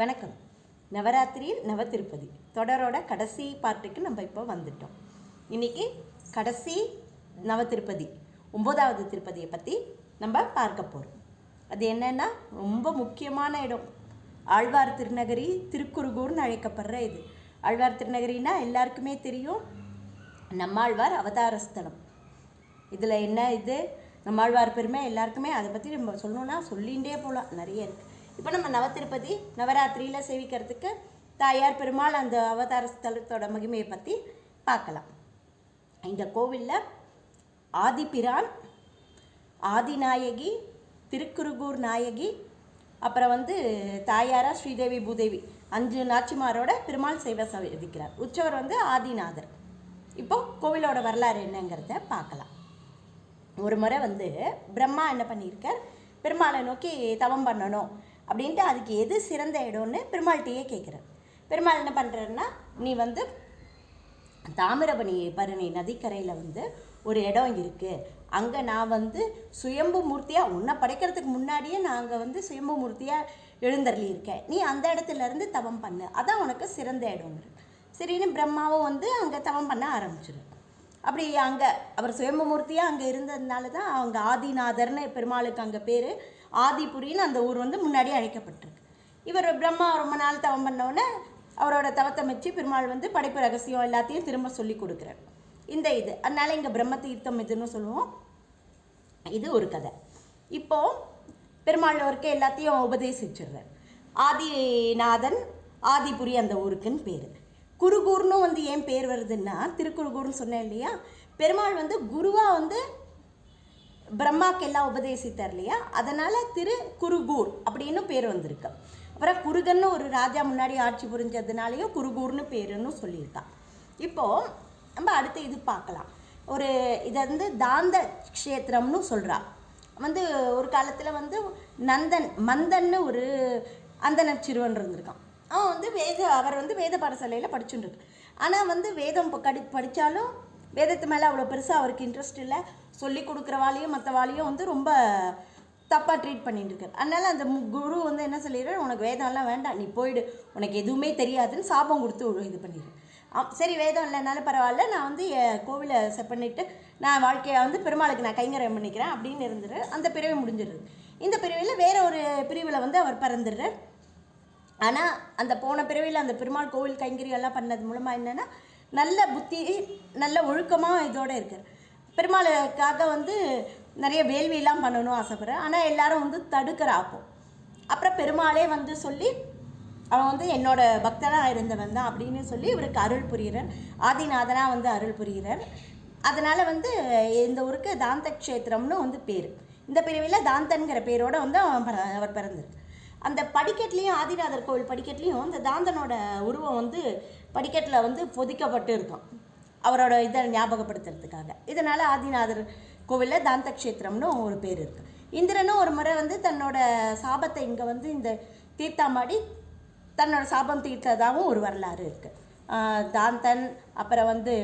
வணக்கம். நவராத்திரியில் நவ திருப்பதி. தொடரோட கடைசி பாட்டுக்கு நம்ம இப்போ வந்துட்டோம். இன்னைக்கு கடைசி நவ திருப்பதி ஒம்போதாவது திருப்பதியை பற்றி நம்ம பார்க்க போகிறோம் அது என்னென்னா ரொம்ப முக்கியமான இடம். ஆழ்வார் திருநகரி திருக்குறுகூர்னு அழைக்கப்படுற இது. ஆழ்வார் திருநகரின்னா எல்லாருக்குமே தெரியும். நம்மாழ்வார் அவதாரஸ்தலம் இதில் என்ன இது? நம்மாழ்வார் பெருமை எல்லாருக்குமே அதை பற்றி நம்ம சொல்லணும்னா சொல்லிகிட்டே போகலாம் நிறைய இருக்குது இப்போ நம்ம நவத்திருப்பதி நவராத்திரியில் சேவிக்கிறதுக்கு தாயார் பெருமாள் அந்த அவதார ஸ்தலத்தோட மகிமையை பற்றி பார்க்கலாம். இந்த கோவிலில் ஆதிபிரான் ஆதிநாயகி திருக்குறுகூர் நாயகி அப்புறம் வந்து தாயாரா ஸ்ரீதேவி பூதேவி அஞ்சு நாச்சிமாரோட பெருமாள் சேவை சேவிக்கிறார் உற்சவர் வந்து ஆதிநாதர். இப்போ கோவிலோட வரலாறு என்னங்கிறத பார்க்கலாம். ஒரு முறை வந்து பிரம்மா என்ன பண்ணியிருக்கார்? பெருமாளை நோக்கி தவம் பண்ணணும். அப்படின்ட்டு அதுக்கு எது சிறந்த இடம்னு பெருமாள்கிட்டயே கேட்குறார் பெருமாள் என்ன பண்ணுறாருன்னா நீ வந்து தாமிரபணி பரணி நதிக்கரையில் வந்து ஒரு இடம் இருக்குது அங்கே நான் வந்து சுயம்பு மூர்த்தியாக உன்னை படைக்கிறதுக்கு முன்னாடியே நான் அங்கே வந்து சுயம்பு மூர்த்தியாக எழுந்தருளி இருக்கேன் நீ அந்த இடத்துலேருந்து தவம் பண்ணு. அதான் உனக்கு சிறந்த இடங்கிறது சரின்னு பிரம்மாவும் வந்து அங்கே தவம் பண்ண ஆரம்பிச்சிடும் அப்படி அங்கே அவர் சுயம்பமூர்த்தியாக அங்கே இருந்ததுனால தான் அவங்க ஆதிநாதர்னு பெருமாளுக்கு அங்கே பேர். ஆதிபுரின்னு அந்த ஊர் வந்து முன்னாடி அழைக்கப்பட்டிருக்கு. இவர் பிரம்மா ரொம்ப நாள் தவம் பண்ணோடனே அவரோட தவத்தை வச்சு பெருமாள் வந்து படைப்பு ரகசியம் எல்லாத்தையும் திரும்ப சொல்லி கொடுக்குறார். இந்த இது. அதனால் இங்கே பிரம்ம தீர்த்தம் இதுன்னு சொல்லுவோம். இது ஒரு கதை. இப்போது பெருமாள் அவருக்கு எல்லாத்தையும் உபதேசிச்சிடுறார். ஆதிநாதன் ஆதிபுரி அந்த ஊருக்குன்னு பேர். குருகூர்னு வந்து ஏன் பேர் வருதுன்னா திருக்குறுகூர்னு சொன்னேன் இல்லையா? பெருமாள் வந்து குருவாக வந்து பிரம்மாக்கு எல்லாம் உபதேசித்தார் இல்லையா? அதனால் திரு குருகூர் அப்படின்னு பேர் வந்திருக்கு. அப்புறம் குருகன்னு ஒரு ராஜா முன்னாடி ஆட்சி புரிஞ்சதுனாலையும் குருகூர்னு பேருன்னு சொல்லியிருக்கான். இப்போது நம்ம அடுத்து இது பார்க்கலாம். ஒரு இதை வந்து தாந்த க்ஷேத்திரம்னு சொல்கிறா வந்து ஒரு காலத்தில் வந்து நந்தன் மந்தன்னு ஒரு அந்தனர் சிறுவன் இருந்திருக்கான். அவன் வந்து வேத அவர் வந்து வேத பாடசாலையில் படிச்சுட்டுருக்கு. ஆனால் வந்து வேதம் படி கடி படித்தாலும் வேதத்து மேலே அவ்வளோ பெருசாக அவருக்கு இன்ட்ரெஸ்ட் இல்லை. சொல்லி கொடுக்குறவாளையும் மற்றவாளையும் வந்து ரொம்ப தப்பாக ட்ரீட் பண்ணிட்டு இருக்காரு அதனால் அந்த மு- குரு வந்து என்ன சொல்லிடுறாரு? உனக்கு வேதம்லாம் வேண்டாம் நீ போயிடு. உனக்கு எதுவுமே தெரியாதுன்னு சாபம் கொடுத்து இது பண்ணிடு சரி வேதம் இல்லைனாலும் பரவாயில்ல. நான் வந்து என் கோவிலை செட் பண்ணிவிட்டு நான் வாழ்க்கையை வந்து பெருமாளுக்கு நான் கைங்கரியம் பண்ணிக்கிறேன் அப்படின்னு இருந்துரு. அந்த பிரிவு முடிஞ்சிடுது. இந்த பிரிவில் வேற ஒரு பிரிவில் வந்து அவர் பிறந்துடுறார். ஆனால் அந்த போன பிறவியில் அந்த பெருமாள் கோவில் கைங்கரியெல்லாம் பண்ணது மூலமாக என்னென்னா நல்ல புத்தி நல்ல ஒழுக்கமாக இதோட இருக்கார். பெருமாளுக்காக வந்து நிறைய வேள்வியெல்லாம் பண்ணணும் ஆசைப்பட்றேன் ஆனால் எல்லாரும் வந்து தடுக்கிற அப்போ அப்புறம் பெருமாளே வந்து சொல்லி அவன் வந்து என்னோட பக்தனாக இருந்தவன் தான் அப்படின்னு சொல்லி இவருக்கு அருள் புரிகிறார் ஆதிநாதனாக வந்து அருள் புரிகிறார் அதனால் வந்து இந்த ஊருக்கு தாந்த க்ஷேத்திரம்னு வந்து பேர். இந்த பிரிவில் தாந்தன்கிற பேரோடு வந்து அவன் அவர் பிறந்திருக்கு அந்த படிக்கட்லேயும் ஆதிநாதர் கோவில் படிக்கட்லேயும் இந்த தாந்தனோட உருவம் வந்து படிக்கட்டில் வந்து பொதிக்கப்பட்டு இருக்கும். அவரோட இதை ஞாபகப்படுத்துறதுக்காக. இதனால் ஆதிநாதர் கோவிலில் தாந்த கஷேத்திரம்னு ஒரு பேர் இருக்குது இந்திரனும் ஒரு முறை வந்து தன்னோட சாபத்தை இங்கே வந்து இந்த தீர்த்தாமாடி தன்னோட சாபம் தீர்த்ததாகவும் ஒரு வரலாறு இருக்குது தாந்தன் அப்புறம் வந்து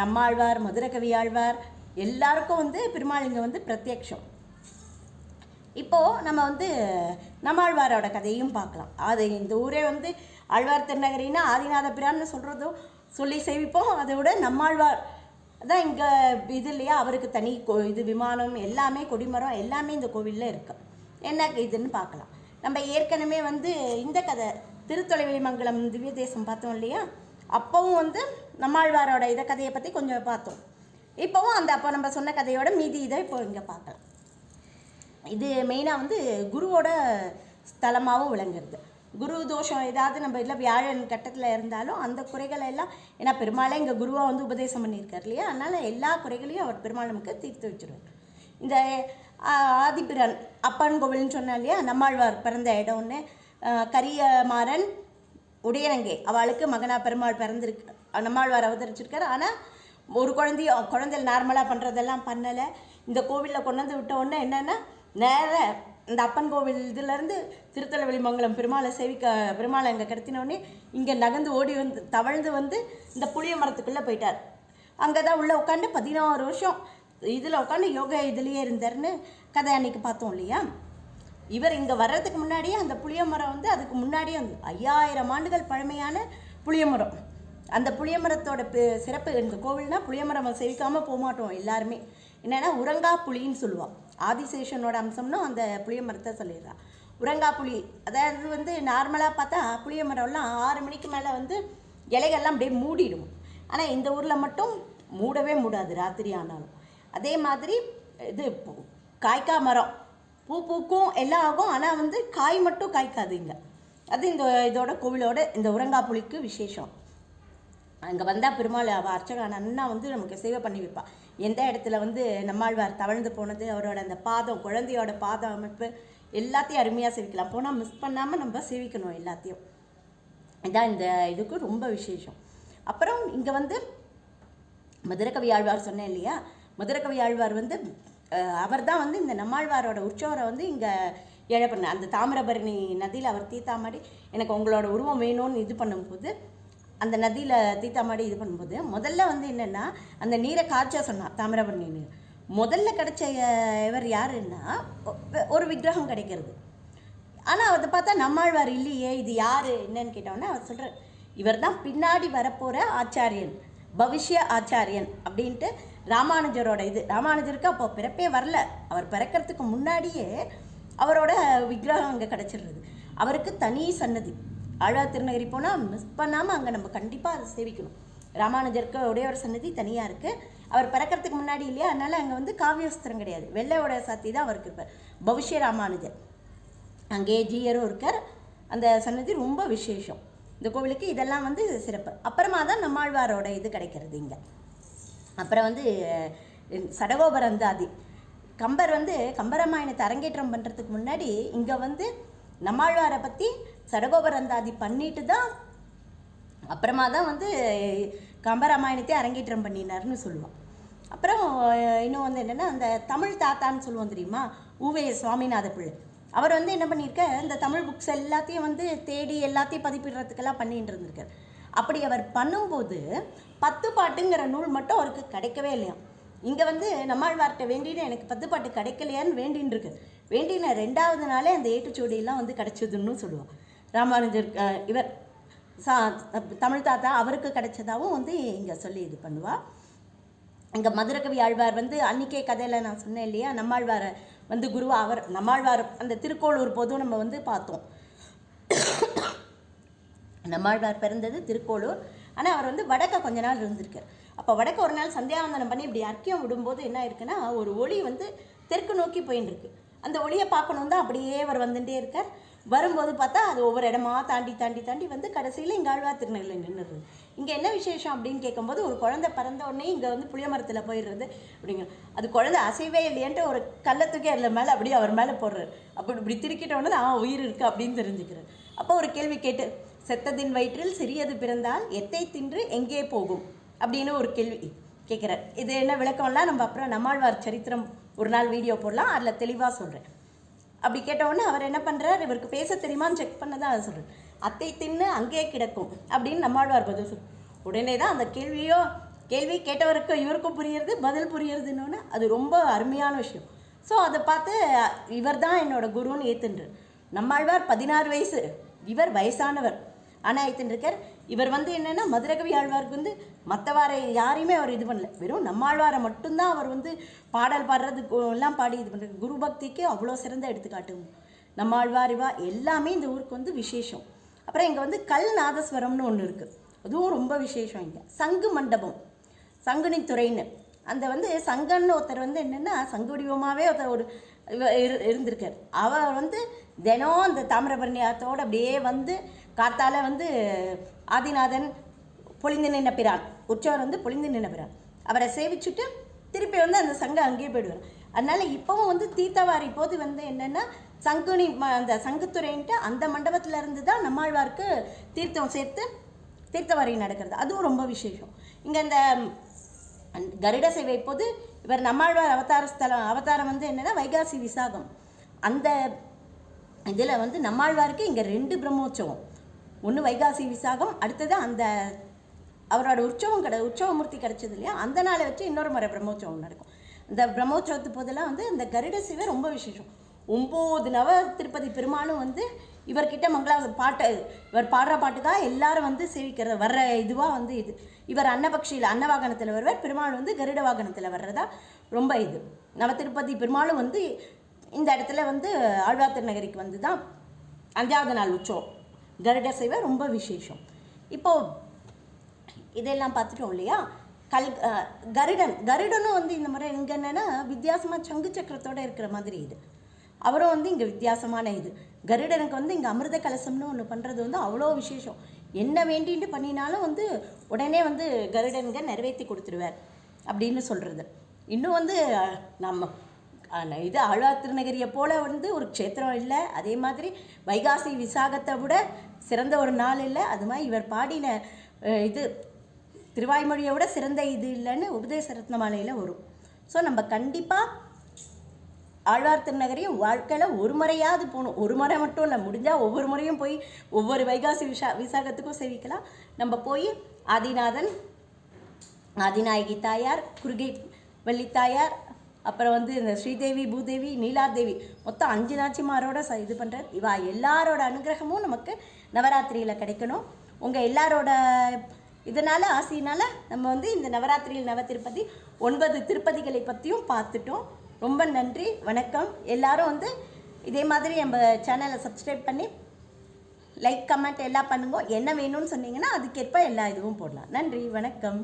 நம்மாழ்வார் மதுரகவி ஆழ்வார் எல்லாருக்கும் வந்து பெருமாள் இங்கே வந்து பிரத்யக்ஷம். இப்போது நம்ம வந்து நம்மாழ்வாரோட கதையும் பார்க்கலாம். அது இந்த ஊரே வந்து ஆழ்வார் திருநகரின்னா ஆதிநாத பிரான்னு சொல்கிறதும் சொல்லி சேவிப்போம் அதை விட நம்மாழ்வார் அதான் இங்கே இது இல்லையா? அவருக்கு தனி கோ இது விமானம் எல்லாமே கொடிமரம் எல்லாமே இந்த கோவிலில் இருக்குது என்ன இதுன்னு பார்க்கலாம். நம்ம ஏற்கனவே வந்து இந்த கதை திருத்தொலைவெளி மங்கலம் திவ்ய தேசம் பார்த்தோம் இல்லையா? அப்போவும் வந்து நம்மாழ்வாரோட இதை கதையை பற்றி கொஞ்சம் பார்த்தோம். இப்போவும் அந்த அப்போ நம்ம சொன்ன கதையோட மீதி இதை இப்போ இங்கே பார்க்கலாம். இது மெயினாக வந்து குருவோட ஸ்தலமாகவும் விளங்குறது. குரு தோஷம் ஏதாவது நம்ம இல்லை வியாழன் கட்டத்தில் இருந்தாலும் அந்த குறைகளை எல்லாம் ஏன்னா பெருமாளே இங்கே குருவாக வந்து உபதேசம் பண்ணியிருக்கார் இல்லையா? அதனால் எல்லா குறைகளையும் அவர் பெருமாள் நமக்கு தீர்த்து வச்சுருவார். இந்த ஆதிபிரன் ஆதிபிரான் அப்பன் கோவில்னு சொன்னா இல்லையா? நம்மாழ்வார் பிறந்த இடம்னு கரியமாறன் உடையரங்கே அவளுக்கு மகனா பெருமாள் பிறந்திருக்கு நம்மாழ்வார் அவதரிச்சிருக்கார். ஆனால் ஒரு குழந்தையும் குழந்தைகள் நார்மலாக பண்ணுறதெல்லாம் பண்ணலை. இந்த கோவிலில் கொண்டு வந்து விட்ட உடனே என்னென்னா நேர இந்த அப்பன் கோவில் இதுலேருந்து திருத்தலவெளி மங்கலம் பெருமாளை சேவிக்க பெருமாளை அங்கே கடத்தினோடனே இங்கே நகர்ந்து ஓடி வந்து தவழ்ந்து வந்து இந்த புளிய மரத்துக்குள்ளே போயிட்டார். அங்கே தான் உள்ளே உட்காந்து பதினாறு வருஷம் இதில் உட்காந்து யோகா இதுலேயே இருந்தார்னு கதை அன்னைக்கு பார்த்தோம் இல்லையா? இவர் இங்கே வர்றதுக்கு முன்னாடியே அந்த புளிய மரம் வந்து அதுக்கு முன்னாடியே வந்து ஐயாயிரம் ஆண்டுகள் பழமையான புளிய மரம். அந்த புளிய மரத்தோட சிறப்பு இந்த கோவில்னால் புளிய மரம் போக மாட்டோம் எல்லாருமே. என்னென்னா உரங்கா புலின்னு சொல்லுவாள் ஆதிசேஷனோட அம்சம்னு அந்த புளிய மரத்தை சொல்லிடுறா. உரங்கா புலி அதாவது வந்து நார்மலாக பார்த்தா புளிய மரம்லாம் ஆறு மணிக்கு மேலே வந்து இலைகள்லாம் அப்படியே மூடிடும். ஆனால் இந்த ஊரில் மட்டும் மூடவே மூடாது ராத்திரி ஆனாலும். அதே மாதிரி இது பூ- காய்க்கா மரம். பூ பூக்கும் எல்லாம் ஆகும். ஆனால் வந்து காய் மட்டும் காய்க்காது இங்கே. அது இந்த இதோட கோவிலோட இந்த உரங்கா புலிக்கு விசேஷம். அங்கே வந்தால் பெருமாள் அவள் அர்ச்சகன் அண்ணா வந்து நமக்கு சேவை பண்ணி வைப்பாள் எந்த இடத்துல வந்து நம்மாழ்வார் தவழ்ந்து போனது அவரோட அந்த பாதம் குழந்தையோட பாதம் அமைப்பு எல்லாத்தையும் அருமையாக சேவிக்கலாம். போனால் மிஸ் பண்ணாமல் நம்ம சேவிக்கணும் எல்லாத்தையும். இதான் இந்த இதுக்கு ரொம்ப விசேஷம். அப்புறம் இங்கே வந்து மதுரகவி ஆழ்வார் சொன்னேன் இல்லையா? மதுரகவி ஆழ்வார் வந்து அவர் தான் வந்து இந்த நம்மாழ்வாரோட உற்சவரை வந்து இங்கே ஏழை பண்ண அந்த தாமிரபரணி நதியில் அவர் தீத்தாமாடி எனக்கு உங்களோட உருவம் வேணும்னு இது பண்ணும்போது அந்த நதியில் தீத்தாமாடி இது பண்ணும்போது முதல்ல வந்து என்னென்னா அந்த நீரை காய்ச்ச சொன்னான் தாமிரபரணி நீர் முதல்ல கிடைச்ச இவர் யாருன்னா ஒரு விக்கிரகம் கிடைக்கிறது. ஆனால் அதை பார்த்தா நம்மாழ்வார் இல்லையே இது யார் என்னன்னு கேட்டோன்னே அவர் சொல்கிறார் இவர் தான் பின்னாடி வரப்போகிற ஆச்சாரியன் பவிஷ்ய ஆச்சாரியன் அப்படின்ட்டு ராமானுஜரோட இது. ராமானுஜருக்கு அப்போ பிறப்பே வரல. அவர் பிறக்கிறதுக்கு முன்னாடியே அவரோட விக்கிரகம் அங்கே கிடச்சிடுறது. அவருக்கு தனி சன்னதி. ஆழ்வார் திருநகரி போனால் மிஸ் பண்ணாமல் அங்கே நம்ம கண்டிப்பாக அதை சேவிக்கணும். ராமானுஜருக்கு உடையோட சன்னதி தனியாக இருக்குது அவர் பிறக்கிறதுக்கு முன்னாடி இல்லையா? அதனால் அங்கே வந்து காவியஸ்திரம் கிடையாது. வெள்ளையோட சாத்தி தான் அவருக்கு இருப்பார் பவிஷ்ய ராமானுஜர். அங்கேயே ஜீயரும் இருக்கார். அந்த சன்னதி ரொம்ப விசேஷம். இந்த கோவிலுக்கு இதெல்லாம் வந்து சிறப்பு. அப்புறமா தான் நம்மாழ்வாரோட இது கிடைக்கிறது இங்கே. அப்புறம் வந்து சடகோபரந்தாதி. கம்பர் வந்து கம்பராமாயணத்தை அரங்கேற்றம் பண்ணுறதுக்கு முன்னாடி இங்கே வந்து நம்மாழ்வாரை பற்றி சடகோபரந்தாதி பண்ணிட்டு தான் அப்புறமா தான் வந்து கம்பராமாயணத்தை அரங்கேற்றம் பண்ணினார்னு சொல்லுவான். அப்புறம் இன்னும் வந்து என்னென்னா அந்த தமிழ் தாத்தான்னு சொல்லுவோம் தெரியுமா? ஊவே சுவாமிநாத பிள்ளை. அவர் வந்து என்ன பண்ணியிருக்க இந்த தமிழ் புக்ஸ் எல்லாத்தையும் வந்து தேடி எல்லாத்தையும் பதிப்பிடுறதுக்கெல்லாம் பண்ணிட்டு இருந்திருக்கார். அப்படி அவர் பண்ணும்போது பத்து பாட்டுங்கிற நூல் மட்டும் அவருக்கு கிடைக்கவே இல்லையா இங்கே வந்து நம்மாழ்வார்கிட்ட வேண்டின்னு எனக்கு பத்து பாட்டு கிடைக்கலையான்னு வேண்டின்னு இருக்கு. வேண்டின ரெண்டாவது நாளே அந்த ஏட்டுச்சுவடியெல்லாம் வந்து கிடைச்சதுன்னு சொல்லுவாள் ராமானுஜர் இவர் சா தமிழ் தாத்தா அவருக்கு கிடைச்சதாவும் வந்து இங்கே சொல்லி இது பண்ணுவாள் இங்கே மதுரகவி ஆழ்வார் வந்து அன்னிக்கே கதையில் நான் சொன்னேன் இல்லையா? நம்மாழ்வாரை வந்து குருவா அவர் நம்மாழ்வார் அந்த திருக்கோளூர் போதும் நம்ம வந்து பார்த்தோம். நம்மாழ்வார் பிறந்தது திருக்கோளூர். ஆனால் அவர் வந்து வடக்க கொஞ்ச நாள் இருந்திருக்கார். அப்போ வடக்க ஒரு நாள் சந்தியாவந்தனம் பண்ணி இப்படி அர்க்கியம் விடும்போது என்ன இருக்குன்னா ஒரு ஒளி வந்து தெற்கு நோக்கி போயின்னு இருக்கு. அந்த ஒளியை பார்க்கணும் தான் அப்படியே அவர் வந்துட்டே இருக்கார். வரும்போது பார்த்தா அது ஒவ்வொரு இடமா தாண்டி தாண்டி தாண்டி வந்து கடைசியில் இங்கே ஆழ்வார் திருநெல்வேலி நின்றுடுது இங்கே என்ன விசேஷம் அப்படின்னு கேட்கும்போது ஒரு குழந்தை பிறந்த உடனே இங்கே வந்து புளிய மரத்தில் போயிடுறது அப்படிங்க. அது குழந்தை அசைவே இல்லையன்ட்டு ஒரு கல்லை தூக்கி அதில் மேலே அப்படியே அவர் மேலே போடுறாரு. அப்படி இப்படி திருக்கிட்டோன்னே ஆ உயிர் இருக்குது அப்படின்னு தெரிஞ்சுக்கிறார். அப்போ ஒரு கேள்வி கேட்டு செத்ததின் வயிற்றில் சிறியது பிறந்தால் எத்தை தின்று எங்கே போகும்? அப்படின்னு ஒரு கேள்வி கேட்குறார். இது என்ன விளக்கம்லாம் நம்ம அப்புறம் நம்மாழ்வார் சரித்திரம் ஒரு நாள் வீடியோ போடலாம். அதில் தெளிவாக சொல்கிறேன் அப்படி கேட்டவுடனே அவர் என்ன பண்ணுறார் இவருக்கு பேச தெரியுமான்னு செக் பண்ண தான் அதை சொல்கிறார் அத்தை தின்னு அங்கேயே கிடக்கும் அப்படின்னு நம்மாழ்வார் பதில் சொல் உடனே தான் அந்த கேள்வியோ கேள்வி கேட்டவருக்கு இவருக்கும் புரியுறது பதில் புரியுறதுன்னு அது ரொம்ப அருமையான விஷயம். ஸோ அதை பார்த்து இவர் தான் என்னோடய குருன்னு ஏத்துன்றார். நம்மாழ்வார் பதினாறு வயசு. இவர் வயசானவர். ஆனால் ஏத்துன்றிருக்கார். இவர் வந்து என்னென்னா மதுரகவி ஆழ்வாருக்கு வந்து மற்றவாரை யாரையுமே அவர் இது பண்ணல. வெறும் நம்மாழ்வாரை மட்டும்தான் அவர் வந்து பாடல் பாடுறதுக்கு எல்லாம் பாடி இது பண்ணுறது குரு பக்திக்கு அவ்வளோ சிறந்த எடுத்துக்காட்டு. நம்மாழ்வார் இவா எல்லாமே இந்த ஊருக்கு வந்து விசேஷம். அப்புறம் இங்கே வந்து கல் நாதஸ்வரம்னு ஒன்று இருக்குது அதுவும் ரொம்ப விசேஷம் இங்கே. சங்கு மண்டபம். சங்குனி துறைன்னு. அந்த வந்து சங்கன்னு ஒருத்தர் வந்து என்னென்னா சங்கு வடிவமாகவே ஒருத்தர் ஒரு இரு- இருந்திருக்கார். அவர் வந்து தினம் அந்த தாமிரபரணி ஆத்தோடு அப்படியே வந்து காத்தால வந்து ஆதிநாதன் பொழிந்து நின்ன பிரான். உற்சவர் வந்து பொழிந்து நின்ற பிரான். அவரை சேவிச்சுட்டு திருப்பி வந்து அந்த சங்கம் அங்கேயே போயிடுவார். அதனால் இப்போவும் வந்து தீர்த்தவாரி போது வந்து என்னென்னா சங்குனி ம- அந்த சங்குத்துறைன்ட்டு அந்த மண்டபத்தில் இருந்து தான் நம்மாழ்வார்க்கு தீர்த்தம் சேர்த்து தீர்த்தவாரி நடக்கிறது. அதுவும் ரொம்ப விசேஷம். இங்கே இந்த கருட சேவை போது இவர் நம்மாழ்வார் அவதார ஸ்தலம் அவதாரம் வந்து என்னென்னா வைகாசி விசாகம். அந்த இதில் வந்து நம்மாழ்வாருக்கு இங்கே ரெண்டு பிரம்மோற்சவம். ஒன்று வைகாசி விசாகம் அடுத்தது அந்த அவரோட உற்சவம் கிட உற்சவமூர்த்தி கிடச்சது இல்லையா? அந்த நாளை வச்சு இன்னொரு முறை பிரம்மோற்சவம் நடக்கும். இந்த பிரம்மோற்சவத்து போதெல்லாம் வந்து இந்த கருட சிவை ரொம்ப விசேஷம். ஒம்பது நவ திருப்பதி பெருமாளும் வந்து இவர்கிட்ட மங்களா பாட்டு இவர் பாடுற பாட்டுக்காக எல்லாரும் வந்து சேவிக்கிற வர்ற இதுவாக வந்து இது. இவர் அன்னபக்ஷியில் அன்னவாகனத்தில் வருவார் பெருமாள் வந்து கருட வாகனத்தில் வர்றதா ரொம்ப இது. நவ திருப்பதி பெருமாளும் வந்து இந்த இடத்துல வந்து ஆழ்வார் திருநகரிக்கு வந்து தான் அஞ்சாவது நாள் உற்சவம். கருட சேவை ரொம்ப விசேஷம். இப்போது இதெல்லாம் பார்த்துட்டோம் இல்லையா? கல் கருடன். கருடனும் வந்து இந்த முறை இங்கே என்னென்னா வித்தியாசமாக சங்கு சக்கரத்தோட இருக்கிற மாதிரி இது. அவரும் வந்து இங்கே வித்தியாசமான இது. கருடனுக்கு வந்து இங்கே அமிர்த கலசம்னு ஒன்று பண்ணுறது வந்து அவ்வளோ விசேஷம். என்ன வேண்டிட்டு பண்ணினாலும் வந்து உடனே வந்து கருடனுங்க நிறைவேற்றி கொடுத்துருவார் அப்படின்னு சொல்கிறது இன்னும் வந்து நம்ம இது ஆழ்வார் திருநகரியை போல் வந்து ஒரு க்ஷேத்திரம் இல்லை. அதே மாதிரி வைகாசி விசாகத்தை விட சிறந்த ஒரு நாள் இல்லை. அது மாதிரி இவர் பாடின இது திருவாய்மொழியை விட சிறந்த இது இல்லைன்னு உபதேச ரத்னமாலையில் வரும். ஸோ நம்ம கண்டிப்பாக ஆழ்வார் திருநகரையும் வாழ்க்கையில் ஒரு முறையாவது போகணும். ஒரு முறை மட்டும் இல்லை முடிஞ்சால் ஒவ்வொரு முறையும் போய் ஒவ்வொரு வைகாசி விஷா விசாகத்துக்கும் சேவிக்கலாம். நம்ம போய் ஆதிநாதன் ஆதிநாயகி தாயார் குருகை வள்ளித்தாயார் அப்புறம் வந்து இந்த ஸ்ரீதேவி பூதேவி நீலாதேவி மொத்தம் அஞ்சு நாச்சிமாரோட ச இது பண்ணுறேன் இவா எல்லாரோட அனுகிரகமும் நமக்கு நவராத்திரியில் கிடைக்கணும். உங்கள் எல்லாரோட இதனால் ஆசையினால் நம்ம வந்து இந்த நவராத்திரியில் நவ திருப்பதி ஒன்பது திருப்பதிகளை பற்றியும் பார்த்துட்டோம். ரொம்ப நன்றி வணக்கம். எல்லாரும் வந்து இதே மாதிரி நம்ம சேனலை சப்ஸ்கிரைப் பண்ணி லைக் கமெண்ட் எல்லாம் பண்ணுங்க. என்ன வேணும்னு சொன்னீங்கன்னா அதுக்கேற்ப எல்லா இதுவும் போடலாம். நன்றி வணக்கம்.